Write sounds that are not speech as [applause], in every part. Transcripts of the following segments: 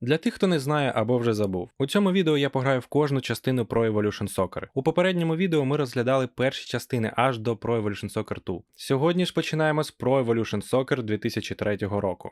Для тих, хто не знає або вже забув, у цьому відео я пограю в кожну частину Pro Evolution Soccer. У попередньому відео ми розглядали перші частини аж до Pro Evolution Soccer 2. Сьогодні ж починаємо з Pro Evolution Soccer 2003 року.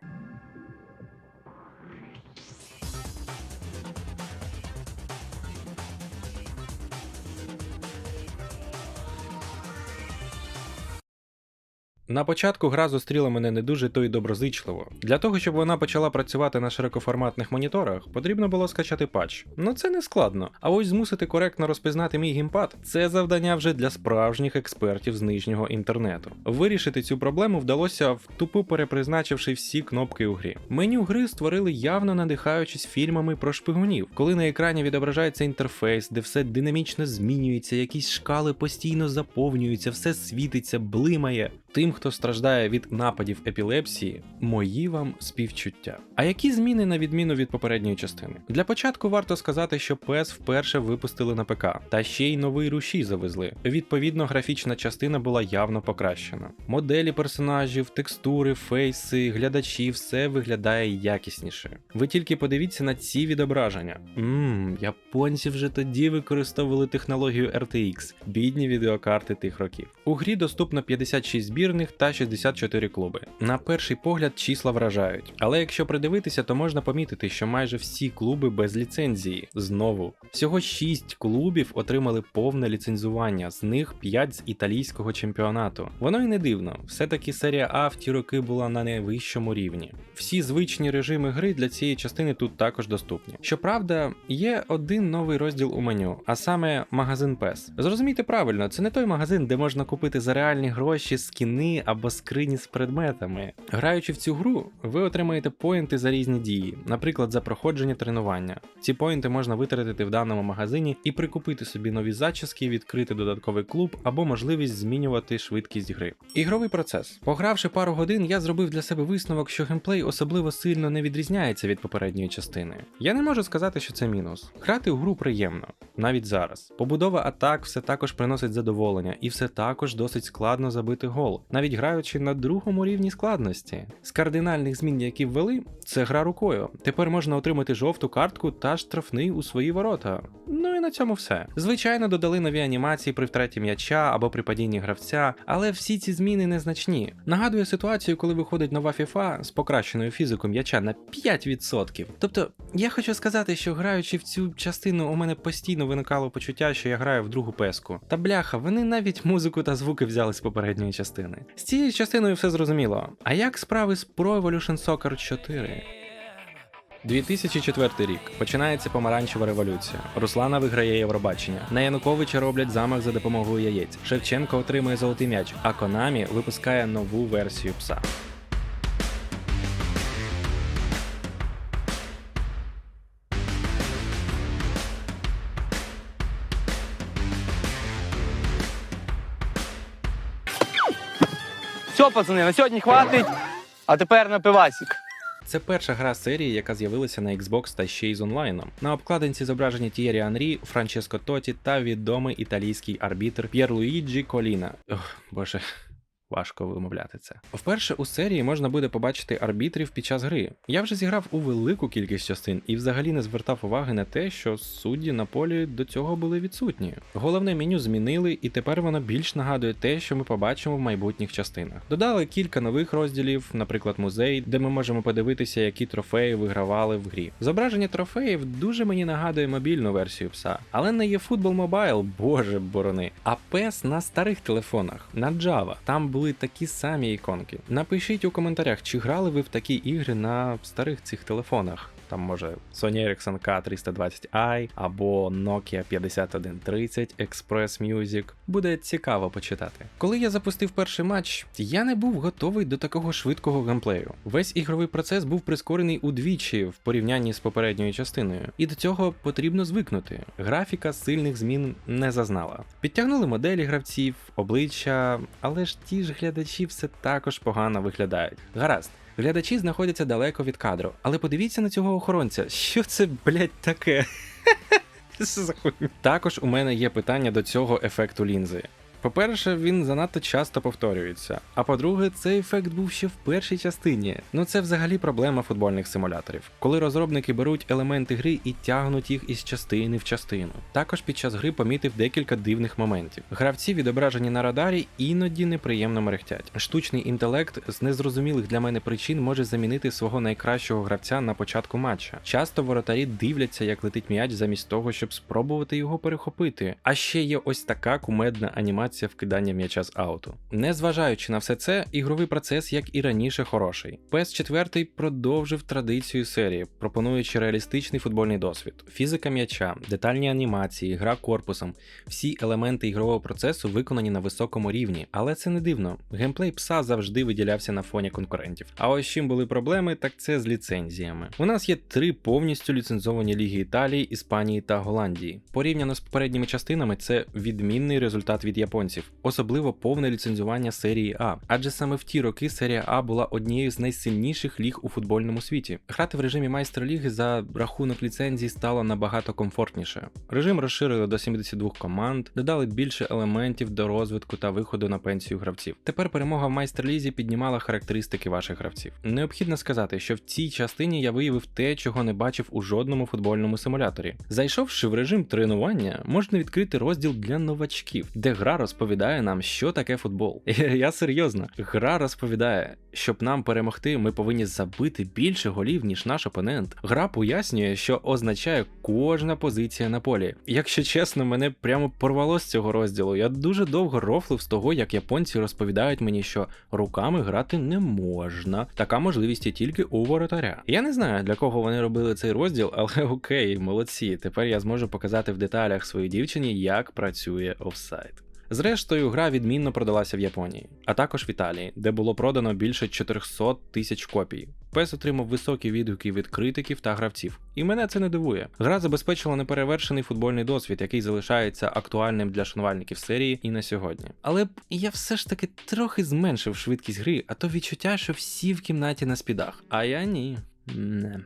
На початку гра зустріла мене не дуже то й доброзичливо. Для того, щоб вона почала працювати на широкоформатних моніторах, потрібно було скачати патч. Ну це не складно. А ось змусити коректно розпізнати мій геймпад це завдання вже для справжніх експертів з нижнього інтернету. Вирішити цю проблему вдалося втупу перепризначивши всі кнопки у грі. Меню гри створили явно надихаючись фільмами про шпигунів, коли на екрані відображається інтерфейс, де все динамічно змінюється, якісь шкали постійно заповнюються, все світиться, блимає. Тим, хто страждає від нападів епілепсії, мої вам співчуття. А які зміни на відміну від попередньої частини? Для початку варто сказати, що PES вперше випустили на ПК, та ще й новий рушій завезли. Відповідно, графічна частина була явно покращена. Моделі персонажів, текстури, фейси, глядачі, все виглядає якісніше. Ви тільки подивіться на ці відображення. Ммм, японці вже тоді використовували технологію RTX, бідні відеокарти тих років. У грі доступно 56 збірних та 64 клуби. На перший погляд числа вражають, але якщо придивитися, то можна помітити, що майже всі клуби без ліцензії. Знову всього 6 клубів отримали повне ліцензування, з них 5 з італійського чемпіонату. Воно і не дивно, все-таки серія А в ті роки була на найвищому рівні. Всі звичні режими гри для цієї частини тут також доступні. Щоправда, є один новий розділ у меню, а саме магазин PES. Зрозумійте правильно, це не той магазин, де можна купити за реальні гроші скіни або скрині з предметами. Граючи в цю гру, ви отримаєте поінти за різні дії, наприклад, за проходження тренування. Ці поінти можна витратити в даному магазині і прикупити собі нові зачіски, відкрити додатковий клуб або можливість змінювати швидкість гри. Ігровий процес. Погравши пару годин, я зробив для себе висновок, що геймплей особливо сильно не відрізняється від попередньої частини. Я не можу сказати, що це мінус. Грати в гру приємно, навіть зараз. Побудова атак все також приносить задоволення, і все також досить складно забити гол, навіть граючи на другому рівні складності. З кардинальних змін, які ввели, це гра рукою. Тепер можна отримати жовту картку та штрафний у свої ворота. Ну і на цьому все. Звичайно, додали нові анімації при втраті м'яча або при падінні гравця, але всі ці зміни незначні. Нагадує ситуацію, коли виходить нова FIFA з покращеною фізикою м'яча на 5%. Тобто, я хочу сказати, що граючи в цю частину, у мене постійно виникало почуття, що я граю в другу песку. Та бляха, вони навіть музику та звуки взяли з попередньої частини. З цією частиною все зрозуміло. А як справи з Pro Evolution Soccer 4? 2004 рік починається помаранчева революція. Руслана виграє Євробачення. На Януковича роблять замах за допомогою яєць. Шевченко отримує золотий м'яч, а Конамі випускає нову версію пса. Все, пацани, на сьогодні хватить, а тепер на пивасик. Це перша гра серії, яка з'явилася на Xbox та ще й з онлайном. На обкладинці зображені Тієрі Анрі, Франческо Тоті та відомий італійський арбітр П'єр Луїджі Коліна. Ох, боже. Важко вимовляти це. Вперше у серії можна буде побачити арбітрів під час гри. Я вже зіграв у велику кількість частин і взагалі не звертав уваги на те, що судді на полі до цього були відсутні. Головне меню змінили, і тепер воно більш нагадує те, що ми побачимо в майбутніх частинах. Додали кілька нових розділів, наприклад, музей, де ми можемо подивитися, які трофеї вигравали в грі. Зображення трофеїв дуже мені нагадує мобільну версію пса, але не є футбол мобайл, боже борони. А PES на старих телефонах, на Java. Там були такі самі іконки. Напишіть у коментарях, чи грали ви в такі ігри на старих цих телефонах. Там може Sony Ericsson K320i або Nokia 5130 Express Music. Буде цікаво почитати. Коли я запустив перший матч, я не був готовий до такого швидкого геймплею. Весь ігровий процес був прискорений удвічі в порівнянні з попередньою частиною, і до цього потрібно звикнути. Графіка сильних змін не зазнала. Підтягнули моделі гравців, обличчя, але ж ті ж глядачі все також погано виглядають. Гаразд. Глядачі знаходяться далеко від кадру, але подивіться на цього охоронця. Що це, блять, таке? [laughs] Також у мене є питання до цього ефекту лінзи. По-перше, він занадто часто повторюється. А по-друге, цей ефект був ще в першій частині. Ну це взагалі проблема футбольних симуляторів, коли розробники беруть елементи гри і тягнуть їх із частини в частину. Також під час гри помітив декілька дивних моментів. Гравці, відображені на радарі, іноді неприємно мерехтять. Штучний інтелект з незрозумілих для мене причин може замінити свого найкращого гравця на початку матча. Часто воротарі дивляться, як летить м'яч, замість того, щоб спробувати його перехопити. А ще є ось така кумедна анімація вкидання м'яча з ауту. Незважаючи на все це, ігровий процес, як і раніше, хороший. PS 4 продовжив традицію серії, пропонуючи реалістичний футбольний досвід, фізика м'яча, детальні анімації, гра корпусом. Всі елементи ігрового процесу виконані на високому рівні, але це не дивно. Геймплей пса завжди виділявся на фоні конкурентів. А ось чим були проблеми, так це з ліцензіями. У нас є три повністю ліцензовані ліги Італії, Іспанії та Голландії. Порівняно з попередніми частинами, це відмінний результат від японців, особливо повне ліцензування серії А. Адже саме в ті роки серія А була однією з найсильніших ліг у футбольному світі. Грати в режимі майстер ліги за рахунок ліцензій стало набагато комфортніше. Режим розширили до 72 команд, додали більше елементів до розвитку та виходу на пенсію гравців. Тепер перемога в майстер-лізі піднімала характеристики ваших гравців. Необхідно сказати, що в цій частині я виявив те, чого не бачив у жодному футбольному симуляторі. Зайшовши в режим тренування, можна відкрити розділ для новачків, де гра розповідає нам, що таке футбол. [laughs] Я серйозно, гра розповідає, щоб нам перемогти, ми повинні забити більше голів, ніж наш опонент. Гра пояснює, що означає кожна позиція на полі. Якщо чесно, мене прямо порвало з цього розділу. Я дуже довго рофлив з того, як японці розповідають мені, що руками грати не можна. Така можливість є тільки у воротаря. Я не знаю для кого вони робили цей розділ, [laughs] але окей, молодці. Тепер я зможу показати в деталях своїй дівчині, як працює офсайд. Зрештою, гра відмінно продалася в Японії, а також в Італії, де було продано більше 400 тисяч копій. PES отримав високі відгуки від критиків та гравців, і мене це не дивує. Гра забезпечила неперевершений футбольний досвід, який залишається актуальним для шанувальників серії і на сьогодні. Але я все ж таки трохи зменшив швидкість гри, а то відчуття, що всі в кімнаті на спідах. А я ні. Не.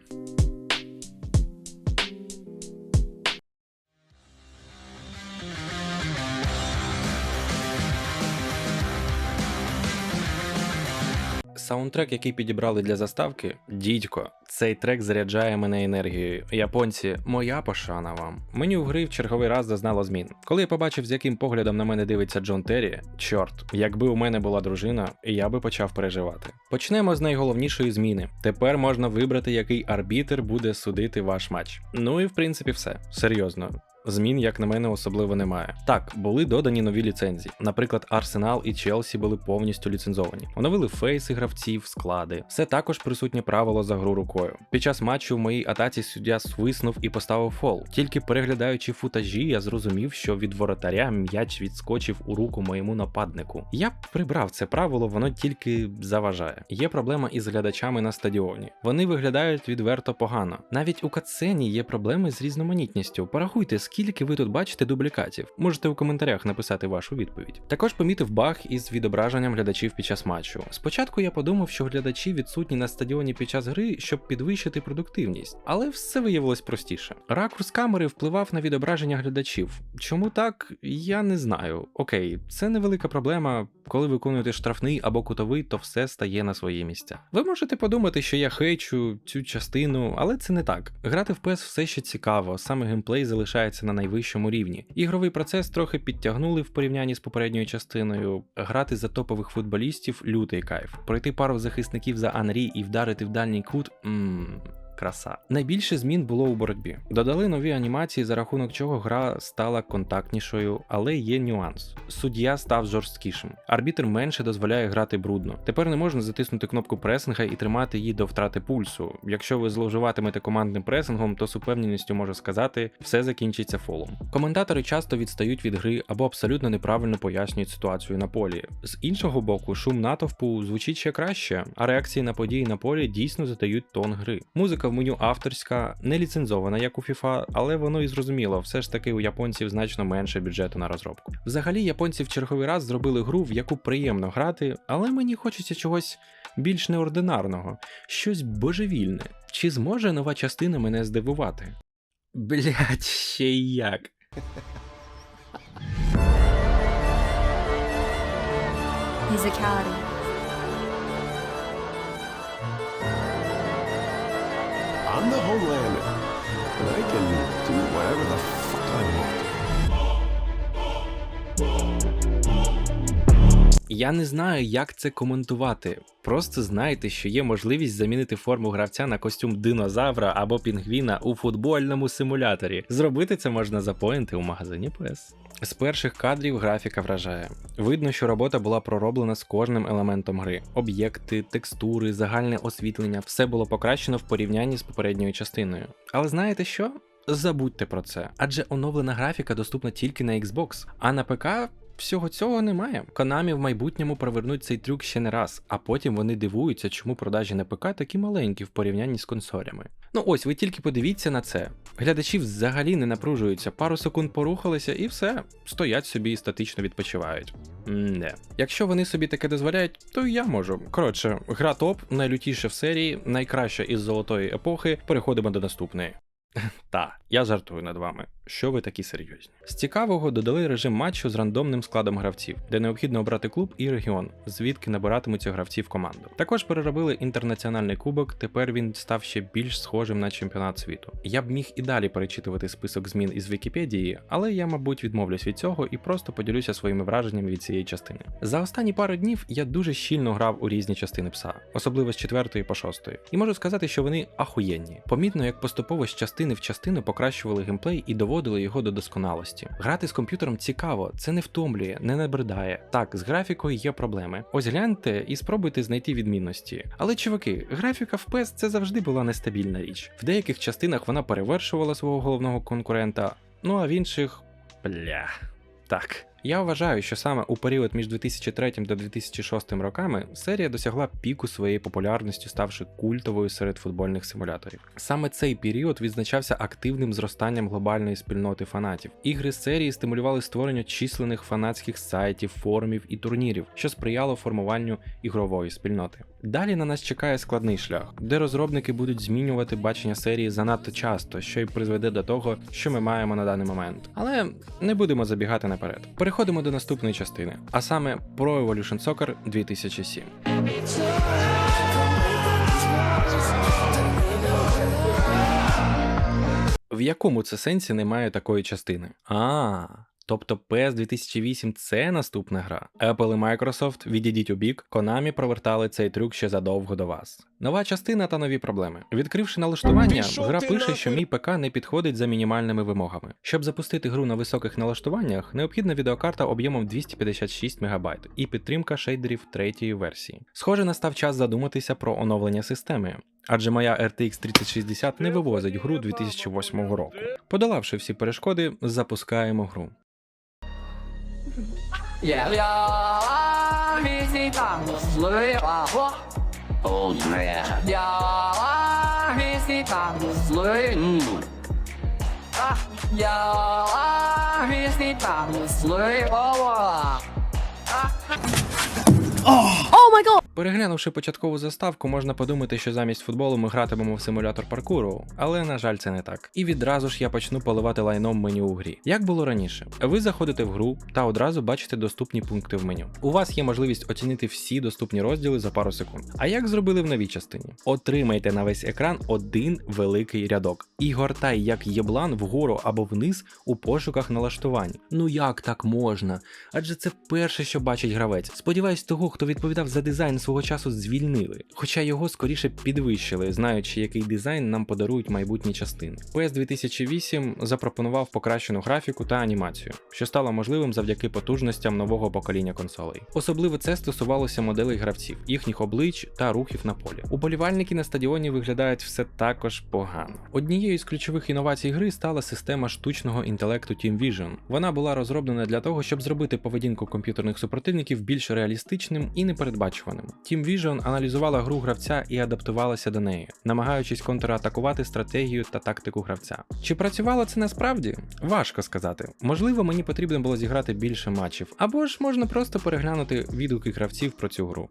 Саундтрек, який підібрали для заставки, дідько. Цей трек заряджає мене енергією. Японці, моя пошана вам. Меню гри в черговий раз зазнало змін. Коли я побачив, з яким поглядом на мене дивиться Джон Террі, чорт, якби у мене була дружина, я би почав переживати. Почнемо з найголовнішої зміни. Тепер можна вибрати, який арбітер буде судити ваш матч. Ну і в принципі все. Серйозно. Змін, як на мене, особливо немає. Так, були додані нові ліцензії. Наприклад, Арсенал і Челсі були повністю ліцензовані. Оновили фейси гравців, склади. Все також присутнє правило за гру рукою. Під час матчу в моїй атаці суддя свиснув і поставив фол. Тільки переглядаючи футажі, я зрозумів, що від воротаря м'яч відскочив у руку моєму нападнику. Я прибрав це правило, воно тільки заважає. Є проблема із глядачами на стадіоні. Вони виглядають відверто погано. Навіть у катсцені є проблеми з різноманітністю. Порахуйте, скільки ви тут бачите дублікатів. Можете у коментарях написати вашу відповідь. Також помітив баг із відображенням глядачів під час матчу. Спочатку я подумав, що глядачі відсутні на стадіоні під час гри, щоб підвищити продуктивність, але все виявилось простіше. Ракурс камери впливав на відображення глядачів. Чому так, я не знаю. Окей, це невелика проблема. Коли виконуєте штрафний або кутовий, то все стає на свої місця. Ви можете подумати, що я хейчу цю частину, але це не так. Грати в PES все ще цікаво, саме геймплей залишається на найвищому рівні. Ігровий процес трохи підтягнули в порівнянні з попередньою частиною. Грати за топових футболістів лютий кайф. Пройти пару захисників за Анрі і вдарити в дальній кут. Ммм. Краса. Найбільше змін було у боротьбі. Додали нові анімації, за рахунок чого гра стала контактнішою, але є нюанс. Суддя став жорсткішим. Арбітр менше дозволяє грати брудно. Тепер не можна затиснути кнопку пресинга і тримати її до втрати пульсу. Якщо ви зловживатимете командним пресингом, то з упевненістю можу сказати, все закінчиться фолом. Коментатори часто відстають від гри або абсолютно неправильно пояснюють ситуацію на полі. З іншого боку, шум натовпу звучить ще краще, а реакції на події на полі дійсно задають тон гри. Музика в меню авторська, не ліцензована, як у FIFA, але воно і зрозуміло, все ж таки у японців значно менше бюджету на розробку. Взагалі, японці в черговий раз зробили гру, в яку приємно грати, але мені хочеться чогось більш неординарного, щось божевільне. Чи зможе нова частина мене здивувати? Блять, ще й як. musicality. Я не знаю, як це коментувати. Просто знайте, що є можливість замінити форму гравця на костюм динозавра або пінгвіна у футбольному симуляторі. Зробити це можна за поінти у магазині PS. З перших кадрів графіка вражає. Видно, що робота була пророблена з кожним елементом гри: об'єкти, текстури, загальне освітлення все було покращено в порівнянні з попередньою частиною. Але знаєте що? Забудьте про це, адже оновлена графіка доступна тільки на Xbox, а на ПК всього цього немає. Konami в майбутньому провернуть цей трюк ще не раз, а потім вони дивуються, чому продажі на ПК такі маленькі в порівнянні з консолями. Ну ось, ви тільки подивіться на це. Глядачі взагалі не напружуються, пару секунд порухалися і все, стоять собі і статично відпочивають. Не. Якщо вони собі таке дозволяють, то я можу. Коротше, гра топ, найлютіша в серії, найкраща із золотої епохи. Переходимо до наступної. [laughs] Та, я жартую над вами. Що ви такі серйозні? З цікавого додали режим матчу з рандомним складом гравців, де необхідно обрати клуб і регіон, звідки набиратимуться гравці в команду. Також переробили інтернаціональний кубок, тепер він став ще більш схожим на чемпіонат світу. Я б міг і далі перечитувати список змін із Вікіпедії, але я, мабуть, відмовлюсь від цього і просто поділюся своїми враженнями від цієї частини. За останні пару днів я дуже щільно грав у різні частини пса, особливо з 4 по 6. І можу сказати, що вони ахуєнні. Помітно, як поступово з частини в частину покращували геймплей і доводили його до досконалості. Грати з комп'ютером цікаво, це не втомлює, не набридає. Так, з графікою є проблеми. Ось гляньте і спробуйте знайти відмінності. Але чуваки, графіка в PES це завжди була нестабільна річ. В деяких частинах вона перевершувала свого головного конкурента, ну а в інших. Бля. Так. Я вважаю, що саме у період між 2003 та 2006 роками серія досягла піку своєї популярності, ставши культовою серед футбольних симуляторів. Саме цей період відзначався активним зростанням глобальної спільноти фанатів. Ігри серії стимулювали створення численних фанатських сайтів, форумів і турнірів, що сприяло формуванню ігрової спільноти. Далі на нас чекає складний шлях, де розробники будуть змінювати бачення серії занадто часто, що й призведе до того, що ми маємо на даний момент. Але не будемо забігати наперед. Переходимо до наступної частини, а саме Pro Evolution Soccer 2007. В якому це сенсі немає такої частини? А. Тобто PS 2008 це наступна гра. Apple і Microsoft, відійдіть у бік, Konami провертали цей трюк ще задовго до вас. Нова частина та нові проблеми. Відкривши налаштування, Пішов гра пише, що мій ПК не підходить за мінімальними вимогами. Щоб запустити гру на високих налаштуваннях, необхідна відеокарта об'ємом 256 МБ і підтримка шейдерів третьої версії. Схоже, настав час задуматися про оновлення системи. Адже моя RTX 3060 не вивозить гру 2008 року. Подолавши всі перешкоди, запускаємо гру. 也要米西当雷瓦花，哦耶！要米西当雷嗯，啊要米西当雷哦哇，啊！Oh my god! Переглянувши початкову заставку, можна подумати, що замість футболу ми гратимемо в симулятор паркуру, але на жаль, це не так. І відразу ж я почну поливати лайном меню у грі. Як було раніше, ви заходите в гру та одразу бачите доступні пункти в меню. У вас є можливість оцінити всі доступні розділи за пару секунд. А як зробили в новій частині? Отримайте на весь екран один великий рядок і гортай як єблан вгору або вниз у пошуках налаштувань. Ну як так можна? Адже це перше, що бачить гравець. Сподіваюсь, того, хто відповідав за дизайн свого часу, звільнили, хоча його скоріше підвищили, знаючи, який дизайн нам подарують майбутні частини. PS 2008 запропонував покращену графіку та анімацію, що стало можливим завдяки потужностям нового покоління консолей. Особливо це стосувалося моделей гравців, їхніх облич та рухів на полі. Уболівальники на стадіоні виглядають все також погано. Однією з ключових інновацій гри стала система штучного інтелекту Team Vision. Вона була розроблена для того, щоб зробити поведінку комп'ютерних супротивників більш реалістичним і непередбачуваним. Team Vision аналізувала гру гравця і адаптувалася до неї, намагаючись контратакувати стратегію та тактику гравця. Чи працювало це насправді? Важко сказати. Можливо, мені потрібно було зіграти більше матчів, або ж можна просто переглянути відгуки гравців про цю гру.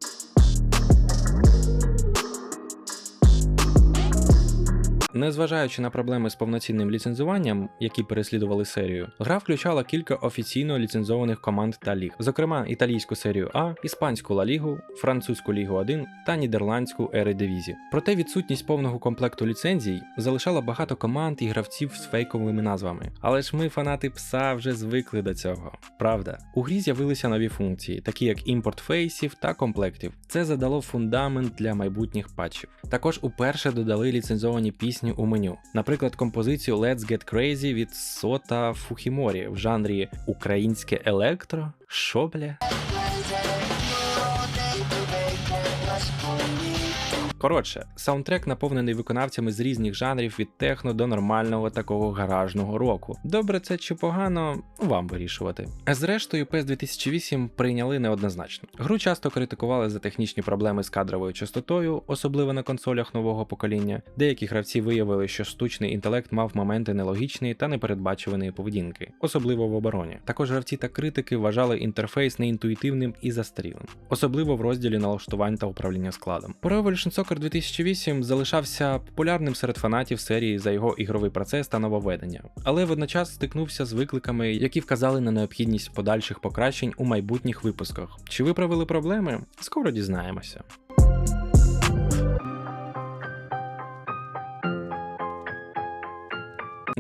Незважаючи на проблеми з повноцінним ліцензуванням, які переслідували серію, гра включала кілька офіційно ліцензованих команд та ліг, зокрема італійську серію А, іспанську Ла Лігу, французьку Лігу 1 та нідерландську Ередивізі. Проте відсутність повного комплекту ліцензій залишала багато команд і гравців з фейковими назвами. Але ж ми, фанати пса, вже звикли до цього. Правда, у грі з'явилися нові функції, такі як імпорт фейсів та комплектів. Це задало фундамент для майбутніх патчів. Також уперше додали ліцензовані пісні у меню, наприклад, композицію Let's Get Crazy від Сота Фухіморі в жанрі українське електро. Що Коротше, саундтрек наповнений виконавцями з різних жанрів від техно до нормального такого гаражного року. Добре це чи погано, вам вирішувати. А зрештою, PES 2008 прийняли неоднозначно. Гру часто критикували за технічні проблеми з кадровою частотою, особливо на консолях нового покоління. Деякі гравці виявили, що штучний інтелект мав моменти нелогічної та непередбачуваної поведінки, особливо в обороні. Також гравці та критики вважали інтерфейс неінтуїтивним і застарілим, особливо в розділі налаштувань та управління складом. Pro Evolution Soccer 2008 залишався популярним серед фанатів серії за його ігровий процес та нововведення, але водночас стикнувся з викликами, які вказали на необхідність подальших покращень у майбутніх випусках. Чи виправили проблеми? Скоро дізнаємося.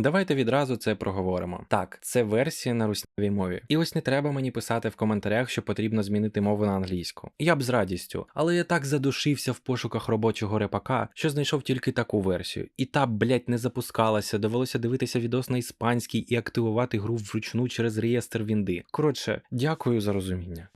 Давайте відразу це проговоримо. Так, це версія на руснявій мові. І ось не треба мені писати в коментарях, що потрібно змінити мову на англійську. Я б з радістю, але я так задушився в пошуках робочого репака, що знайшов тільки таку версію. І та, блять, не запускалася, довелося дивитися відос на іспанській і активувати гру вручну через реєстр Вінди. Коротше, дякую за розуміння.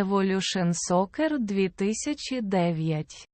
Evolution Soccer 2009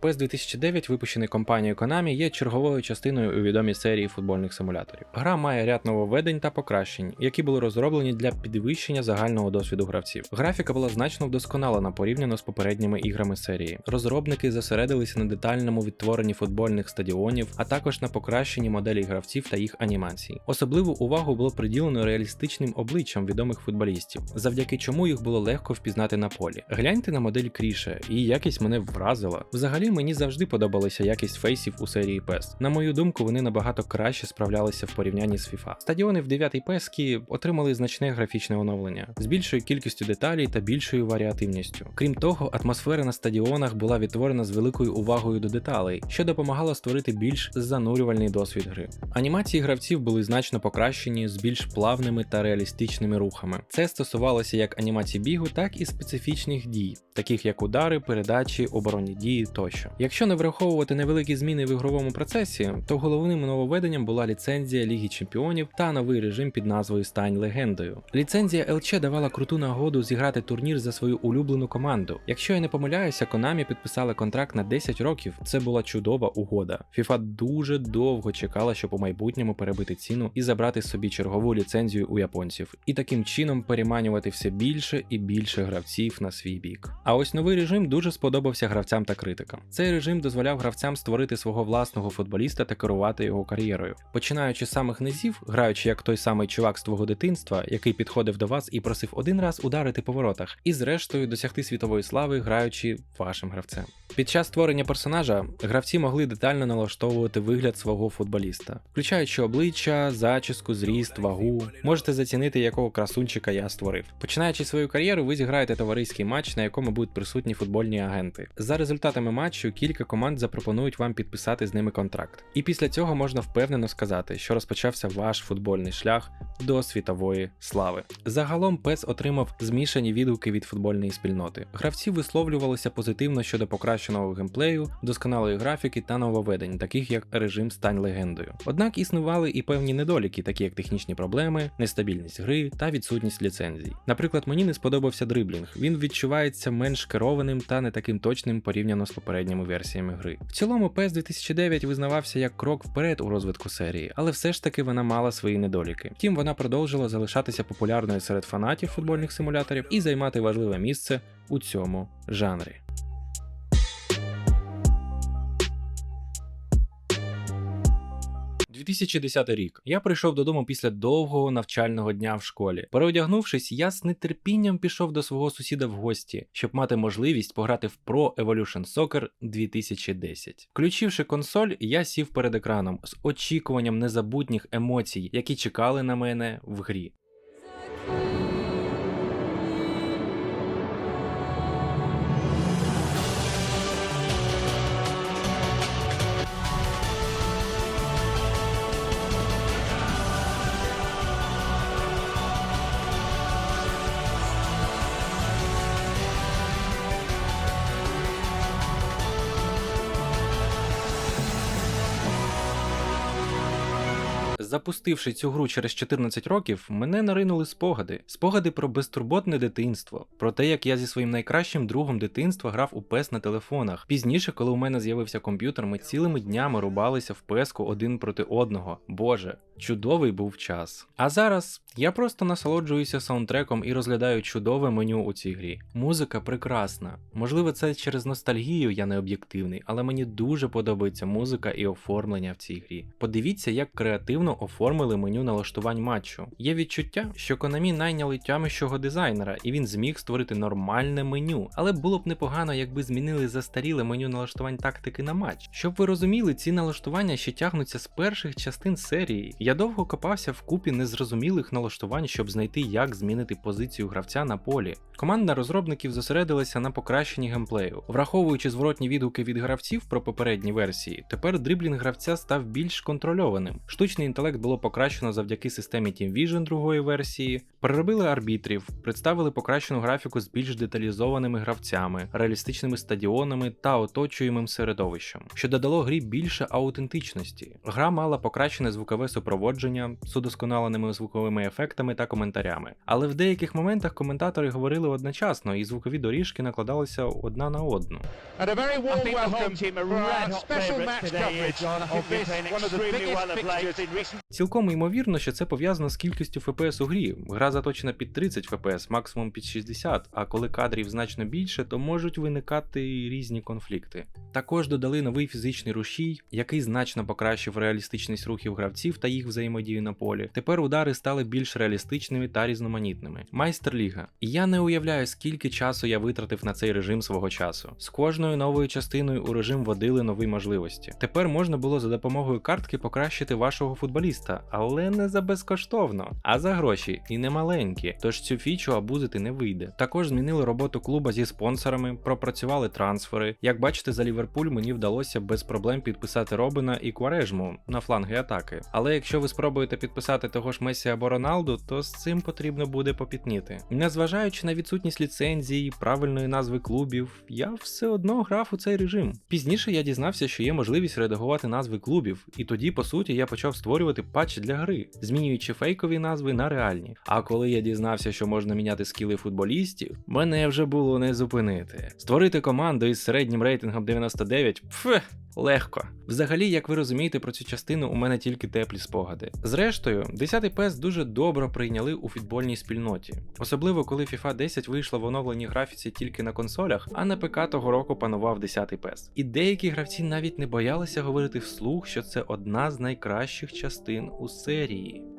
PES 2009, випущений компанією Konami, є черговою частиною у відомій серії футбольних симуляторів. Гра має ряд нововведень та покращень, які були розроблені для підвищення загального досвіду гравців. Графіка була значно вдосконалена порівняно з попередніми іграми серії. Розробники зосередилися на детальному відтворенні футбольних стадіонів, а також на покращенні моделей гравців та їх анімацій. Особливу увагу було приділено реалістичним обличчям відомих футболістів, завдяки чому їх було легко впізнати на полі. Гляньте на модель Кріше, її якість мене вразила. Взагалі мені завжди подобалася якість фейсів у серії PES. На мою думку, вони набагато краще справлялися в порівнянні з FIFA. Стадіони в 9 PES отримали значне графічне оновлення з більшою кількістю деталей та більшою варіативністю. Крім того, атмосфера на стадіонах була відтворена з великою увагою до деталей, що допомагало створити більш занурювальний досвід гри. Анімації гравців були значно покращені з більш плавними та реалістичними рухами. Це стосувалося як анімацій бігу, так і специфічних дій, таких як удари, передачі, оборонні дії тощо. Якщо не враховувати невеликі зміни в ігровому процесі, то головним нововведенням була ліцензія Ліги Чемпіонів та новий режим під назвою Стань легендою. Ліцензія ЛЧ давала круту нагоду зіграти турнір за свою улюблену команду. Якщо я не помиляюся, Konami підписали контракт на 10 років. Це була чудова угода. FIFA дуже довго чекала, щоб у майбутньому перебити ціну і забрати собі чергову ліцензію у японців, і таким чином переманювати все більше і більше гравців на свій бік. А ось новий режим дуже сподобався гравцям та критикам. Цей режим дозволяв гравцям створити свого власного футболіста та керувати його кар'єрою. Починаючи з самих низів, граючи як той самий чувак з твого дитинства, який підходив до вас і просив один раз ударити по воротах, і зрештою досягти світової слави, граючи вашим гравцем. Під час створення персонажа гравці могли детально налаштовувати вигляд свого футболіста, включаючи обличчя, зачіску, зріст, вагу. Можете зацінити, якого красунчика я створив. Починаючи свою кар'єру, ви зіграєте товариський матч, на якому будуть присутні футбольні агенти. За результатами матчу кілька команд запропонують вам підписати з ними контракт. І після цього можна впевнено сказати, що розпочався ваш футбольний шлях до світової слави. Загалом PES отримав змішані відгуки від футбольної спільноти. Гравці висловлювалися позитивно щодо покращеного геймплею, досконалої графіки та нововведень, таких як режим стань легендою. Однак існували і певні недоліки, такі як технічні проблеми, нестабільність гри та відсутність ліцензій. Наприклад, мені не сподобався дриблінг. Він відчувається менш керованим та не таким точним порівняно з попередніми версіями гри. В цілому, PES 2009 визнавався як крок вперед у розвитку серії, але все ж таки вона мала свої недоліки. Втім, вона продовжила залишатися популярною серед фанатів футбольних симуляторів і займати важливе місце у цьому жанрі. 2010 рік. Я прийшов додому після довгого навчального дня в школі. Переодягнувшись, я з нетерпінням пішов до свого сусіда в гості, щоб мати можливість пограти в Pro Evolution Soccer 2010. Включивши консоль, я сів перед екраном з очікуванням незабутніх емоцій, які чекали на мене в грі. Запустивши цю гру через 14 років, мене наринули спогади. Спогади про безтурботне дитинство, про те, як я зі своїм найкращим другом дитинства грав у PES на телефонах. Пізніше, коли у мене з'явився комп'ютер, ми цілими днями рубалися в песку один проти одного. Боже, чудовий був час. А зараз я просто насолоджуюся саундтреком і розглядаю чудове меню у цій грі. Музика прекрасна. Можливо, це через ностальгію я не об'єктивний, але мені дуже подобається музика і оформлення в цій грі. Подивіться, як креативно оформили меню налаштувань матчу. Є відчуття, що Konami найняли тямищого дизайнера, і він зміг створити нормальне меню. Але було б непогано, якби змінили застаріле меню налаштувань тактики на матч. Щоб ви розуміли, ці налаштування ще тягнуться з перших частин серії. Я довго копався в купі незрозумілих налаштувань, щоб знайти, як змінити позицію гравця на полі. Команда розробників зосередилася на покращенні геймплею. Враховуючи зворотні відгуки від гравців про попередні версії, тепер дриблінг гравця став більш контрольованим. Штучний інтелект було покращено завдяки системі Team Vision другої версії, переробили арбітрів, представили покращену графіку з більш деталізованими гравцями, реалістичними стадіонами та оточуємим середовищем, що додало грі більше аутентичності. Гра мала покращене звукове супроводження з удосконаленими звуковими ефектами та коментарями. Але в деяких моментах коментатори говорили одночасно, і звукові доріжки накладалися одна на одну. And Цілком ймовірно, що це пов'язано з кількістю FPS у грі. Гра заточена під 30 FPS, максимум під 60, а коли кадрів значно більше, то можуть виникати різні конфлікти. Також додали новий фізичний рушій, який значно покращив реалістичність рухів гравців та їх взаємодію на полі. Тепер удари стали більш реалістичними та різноманітними. Майстер-ліга. Я не уявляю, скільки часу я витратив на цей режим свого часу. З кожною новою частиною у режим вводили нові можливості. Тепер можна було за допомогою картки покращити вашого футболіста, але не за безкоштовно, а за гроші і не маленькі. Тож цю фічу абузити не вийде. Також змінили роботу клуба зі спонсорами, пропрацювали трансфери. Як бачите, за Ліверпуль мені вдалося без проблем підписати Робина і Кварежму на фланги атаки. Але якщо ви спробуєте підписати того ж Месі або Роналду, то з цим потрібно буде попітніти. Незважаючи на відсутність ліцензій, правильної назви клубів, я все одно грав у цей режим. Пізніше я дізнався, що є можливість редагувати назви клубів, і тоді, по суті, я почав створювати патч для гри, змінюючи фейкові назви на реальні. А коли я дізнався, що можна міняти скіли футболістів, мене вже було не зупинити. Створити команду із середнім рейтингом 99 пф, легко. Взагалі, як ви розумієте про цю частину, у мене тільки теплі спогади. Зрештою, 10-й PES дуже добре прийняли у футбольній спільноті, особливо коли FIFA 10 вийшла в оновленій графіці тільки на консолях, а на ПК того року панував 10-й PES. І деякі гравці навіть не боялися говорити вслух, що це одна з найкращих частин у серії.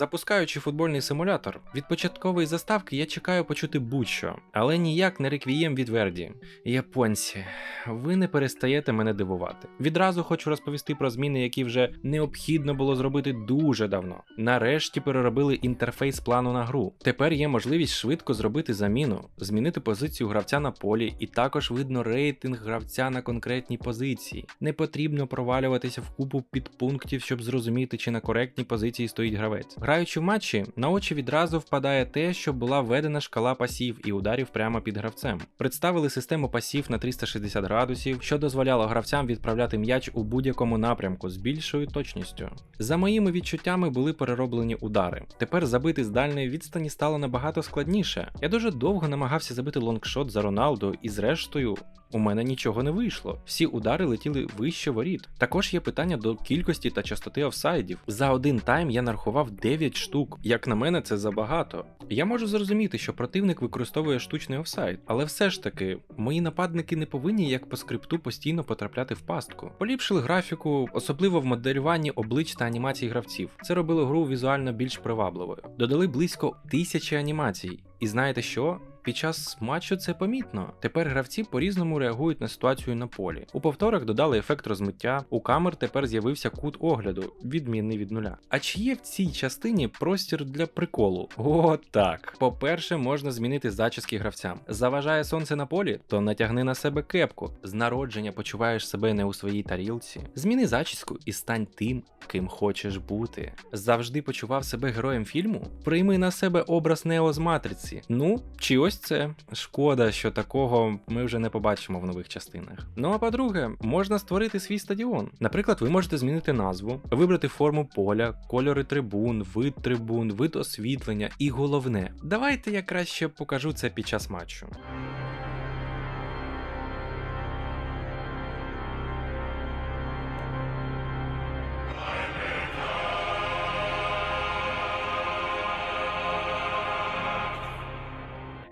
Запускаючи футбольний симулятор, від початкової заставки я чекаю почути будь-що, але ніяк не реквієм від Верді. Японці, ви не перестаєте мене дивувати. Відразу хочу розповісти про зміни, які вже необхідно було зробити дуже давно. Нарешті переробили інтерфейс плану на гру. Тепер є можливість швидко зробити заміну, змінити позицію гравця на полі, і також видно рейтинг гравця на конкретній позиції. Не потрібно провалюватися в купу підпунктів, щоб зрозуміти, чи на коректній позиції стоїть гравець. Граючи в матчі, на очі відразу впадає те, що була введена шкала пасів і ударів прямо під гравцем. Представили систему пасів на 360 градусів, що дозволяло гравцям відправляти м'яч у будь-якому напрямку з більшою точністю. За моїми відчуттями були перероблені удари. Тепер забити з дальної відстані стало набагато складніше. Я дуже довго намагався забити лонгшот за Роналду, і зрештою У мене нічого не вийшло. Всі удари летіли вище воріт. Також є питання до кількості та частоти офсайдів. За один тайм я нарахував 9 штук. Як на мене, це забагато. Я можу зрозуміти, що противник використовує штучний офсайд, але все ж таки, мої нападники не повинні як по скрипту постійно потрапляти в пастку. Поліпшили графіку, особливо в моделюванні облич та анімацій гравців. Це робило гру візуально більш привабливою. Додали близько тисячі анімацій. І знаєте що? Під час матчу це помітно. Тепер гравці по-різному реагують на ситуацію на полі. У повторах додали ефект розмиття, у камер тепер з'явився кут огляду, відмінний від нуля. А чи є в цій частині простір для приколу? О, так. По-перше, можна змінити зачіски гравцям. Заважає сонце на полі, то натягни на себе кепку. З народження почуваєш себе не у своїй тарілці. Зміни зачіску і стань тим, ким хочеш бути. Завжди почував себе героєм фільму? Прийми на себе образ Нео з матриці. Ну, чи ось це. Шкода, що такого ми вже не побачимо в нових частинах. Ну а по-друге, можна створити свій стадіон. Наприклад, ви можете змінити назву, вибрати форму поля, кольори трибун, вид трибун, вид освітлення і головне, давайте я краще покажу це під час матчу.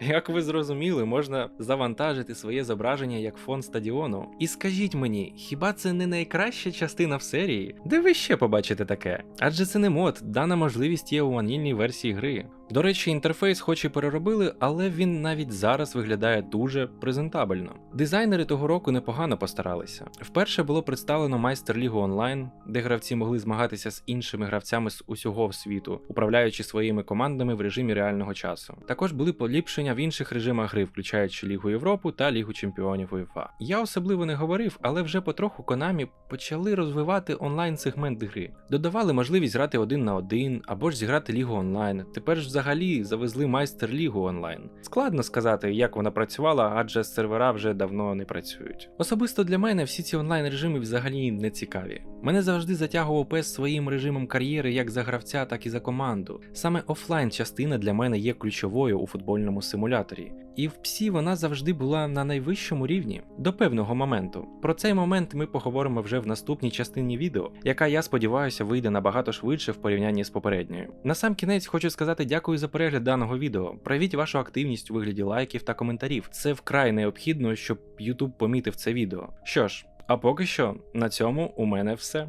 Як ви зрозуміли, можна завантажити своє зображення як фон стадіону. І скажіть мені, хіба це не найкраща частина в серії? Де ви ще побачите таке? Адже це не мод, дана можливість є у ванільній версії гри. До речі, інтерфейс хоч і переробили, але він навіть зараз виглядає дуже презентабельно. Дизайнери того року непогано постаралися. Вперше було представлено майстер лігу онлайн, де гравці могли змагатися з іншими гравцями з усього світу, управляючи своїми командами в режимі реального часу. Також були поліпшення в інших режимах гри, включаючи Лігу Європу та Лігу Чемпіонів УЄФА. Я особливо не говорив, але вже потроху Konami почали розвивати онлайн-сегмент гри. Додавали можливість грати один на один або ж зіграти лігу онлайн. Тепер ж взагалі завезли майстер лігу онлайн. Складно сказати, як вона працювала, адже сервера вже давно не працюють. Особисто для мене всі ці онлайн режими взагалі не цікаві. Мене завжди затягував PES своїм режимом кар'єри як за гравця, так і за команду. Саме офлайн частина для мене є ключовою у футбольному симуляторі. І в псі вона завжди була на найвищому рівні до певного моменту. Про цей момент ми поговоримо вже в наступній частині відео, яка я сподіваюся вийде набагато швидше в порівнянні з попередньою. На сам кінець хочу сказати дякую за перегляд даного відео. Проявіть вашу активність у вигляді лайків та коментарів. Це вкрай необхідно, щоб YouTube помітив це відео. Що ж, а поки що на цьому у мене все.